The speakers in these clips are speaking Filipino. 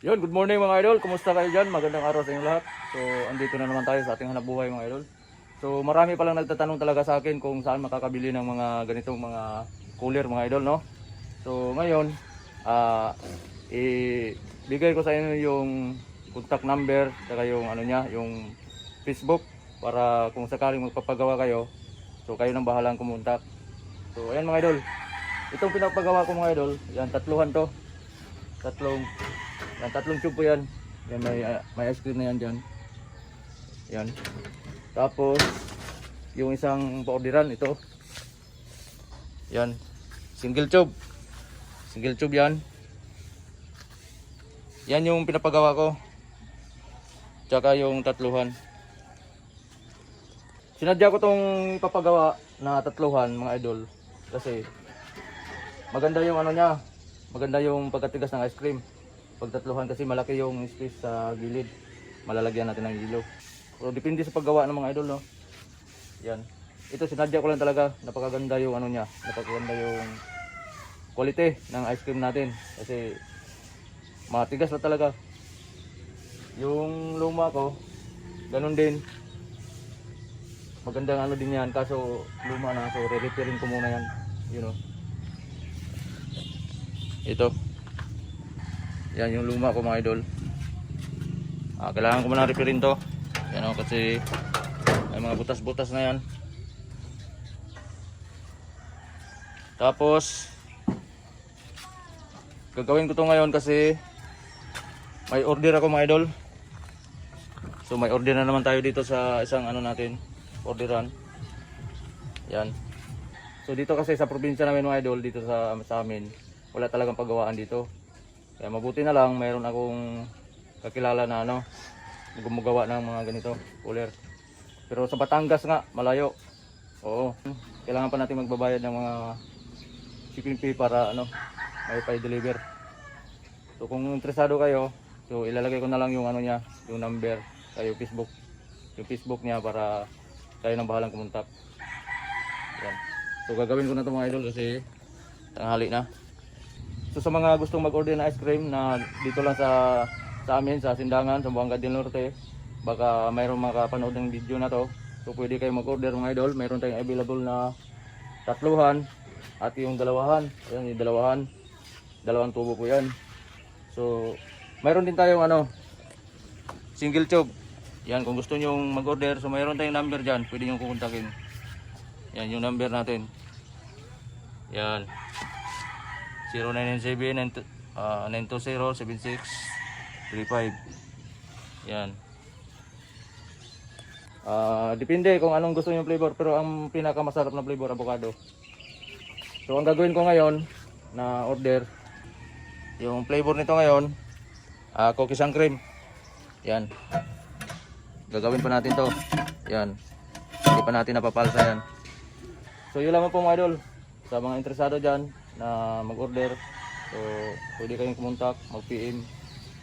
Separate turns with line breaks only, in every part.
Yun, good morning mga idol. Kumusta kayo dyan? Magandang araw sa inyo lahat. So, andito na naman tayo sa ating hanap buhay mga idol. So, marami palang nagtatanong talaga sa akin kung saan makakabili ng mga ganitong mga cooler mga idol, no? So, ngayon, ah, ibigay ko sa inyo yung contact number, saka yung ano niya, yung Facebook para kung sakaling magpapagawa kayo, so kayo nang bahalang kumontak. So, ayan mga idol. Itong pinapagawa ko mga idol, yan tatluhan to. Tatlong yan, tatlong tube po yan. Yan, may, ah, may ice cream na yan dyan. Yan. Tapos, yung isang paorderan, ito. Yan. Single tube. Single tube yan. Yan yung pinapagawa ko. Tsaka yung tatluhan. Sinadya ko tong ipapagawa na tatluhan, mga idol. Kasi, maganda yung ano niya. Maganda yung pagkatigas ng ice cream pagtatluhan kasi malaki yung space sa gilid. Malalagyan natin ng hilo. Pero depende sa paggawa ng mga idol, no? Yan. Ito sinadya ko lang talaga. Napakaganda yung ano niya. Napakaganda yung quality ng ice cream natin. Kasi matigas na talaga. Yung luma ko, ganun din. Magandang ano din yan. Kaso luma na. So re-repairin ko muna yan. You know. Ito. Yan yung luma ko mga idol. Ah, kailangan ko muna repairin to. Yan o, kasi may mga butas-butas na yan. Tapos, gagawin ko to ngayon kasi may order ako mga idol. So may order na naman tayo dito sa isang ano natin, orderan. Yan. So dito kasi sa probinsya namin mga idol, dito sa, sa amin, wala talagang paggawaan dito. Kaya mabuti na lang, mayroon akong kakilala na ano, gumagawa ng mga ganito, cooler. Pero sa Batangas nga, malayo. Oo. Kailangan pa natin magbabayad ng mga shipping fee para ano, may pa-deliver. So kung interesado kayo, so ilalagay ko na lang yung ano niya, yung number, kayo Facebook. Yung Facebook niya para kayo nang bahalang kumontak. Yan. So gagawin ko na to mga idol kasi tanghali na. So sa mga gustong mag-order ng ice cream na dito lang sa sa amin sa Sindangan, sa Buanga del Norte, baka mayroong makapanood ng video na to. So pwede kayo mag-order mga idol. Mayroon tayong available na tatluhan at yung dalawahan. Ayan yung dalawahan. Dalawang tubo po yan. So mayroon din tayong ano single tube. Yan kung gusto niyo mag-order, so mayroon tayong number diyan, pwede niyo kukontakin. Yan yung number natin. Yan. 0997 uh, 920-7635 yan. Ah, depende kung anong gusto yung flavor pero ang pinakamasarap na flavor avocado. So ang gagawin ko ngayon na order yung flavor nito ngayon ah, cookies and cream. Yan. Gagawin pa natin to. Yan. Hindi pa natin napapalsa yan. So yun lamang po mga idol. Sa mga interesado dyan na mag-order. So, pwede kayong kumontak, mag-PM.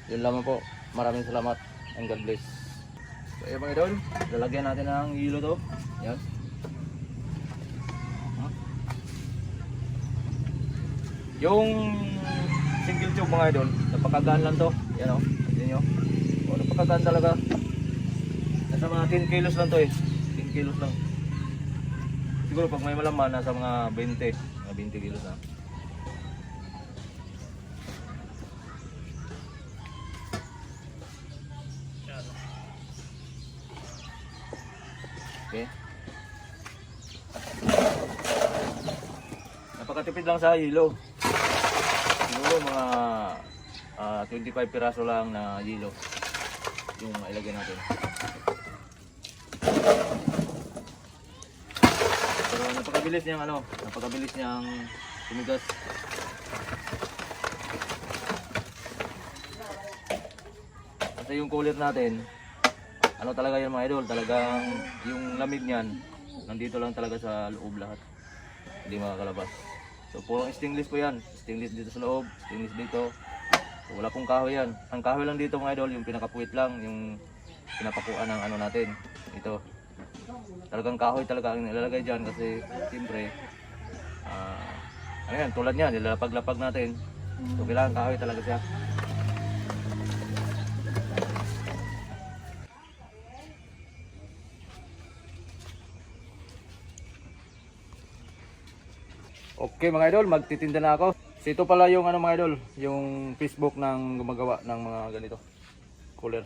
Yun lamang po. Maraming salamat and God bless. So, ayan mga idol, lalagyan natin ng hilo to. Yan. Hmm. Yung single tube mga idol, napakagaan lang to. Yan o, tignan nyo. O, napakagaan talaga. Nasa mga 10 kilos lang to eh. 10 kilos lang. Siguro pag may malaman, nasa mga 20. Mga 20 kilos na. Okay. Napakatipid lang sa hilo. Siguro mga ah, 25 piraso lang na hilo yung ilagay natin. Napakabilis niyang ano, napakabilis niyang tumigas. Kasi yung cooler natin, ano talaga yan mga idol, talagang yung lamig niyan, nandito lang talaga sa loob lahat. Hindi makakalabas. So puro stainless po yan. Stainless dito sa loob, stainless dito. So, wala pong kahoy yan. Ang kahoy lang dito mga idol, yung pinakapuwit lang, yung pinapakuan ng ano natin. Ito. Talagang kahoy talaga ang nilalagay dyan kasi siyempre uh, ah, ano yan, tulad niya, nilalapag-lapag natin. So kailangan kahoy talaga siya. Okay mga idol, magtitinda na ako. So ito pala yung ano mga idol, yung Facebook ng gumagawa ng mga ganito. Cooler.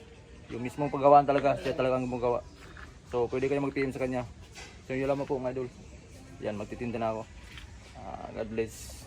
Yung mismong paggawaan talaga, siya talaga ang gumagawa. So pwede kayo mag-PM sa kanya. So yun lamang po mga idol. Yan, magtitinda na ako. Ah, God bless.